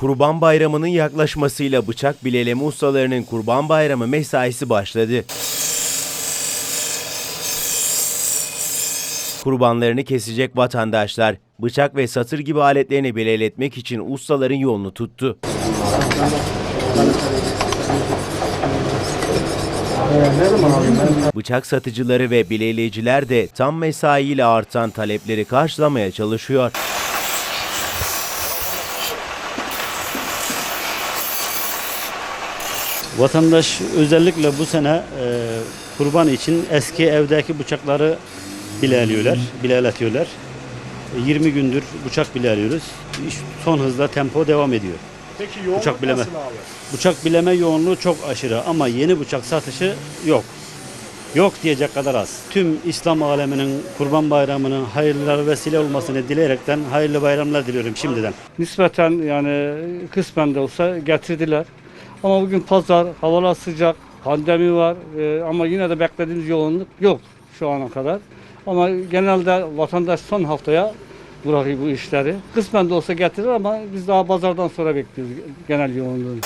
Kurban Bayramı'nın yaklaşmasıyla bıçak bileleme ustalarının Kurban Bayramı mesaisi başladı. Kurbanlarını kesecek vatandaşlar bıçak ve satır gibi aletlerini bileletmek için ustaların yolunu tuttu. Bıçak satıcıları ve bileleyiciler de tam mesaiyle artan talepleri karşılamaya çalışıyor. Vatandaş özellikle bu sene e, kurban için eski evdeki bıçakları bileliyorlar, bileletiyorlar. E, 20 gündür bıçak bileliyoruz. İş son hızla tempo devam ediyor. Peki yoğunluk Bıçak bileme. nasıl abi? Bıçak bileme yoğunluğu çok aşırı ama yeni bıçak satışı yok. Yok diyecek kadar az. Tüm İslam aleminin Kurban Bayramı'nın hayırlara vesile olmasını dileyerekten hayırlı bayramlar diliyorum şimdiden. nispeten yani kısmen de olsa getirdiler. Ama bugün pazar, havalar sıcak, pandemi var Ee, ama yine de beklediğimiz yoğunluk yok şu ana kadar. Ama genelde vatandaş son haftaya bırakıyor bu işleri. Kısmen de olsa getirir ama biz daha pazardan sonra bekliyoruz genel yoğunluğu.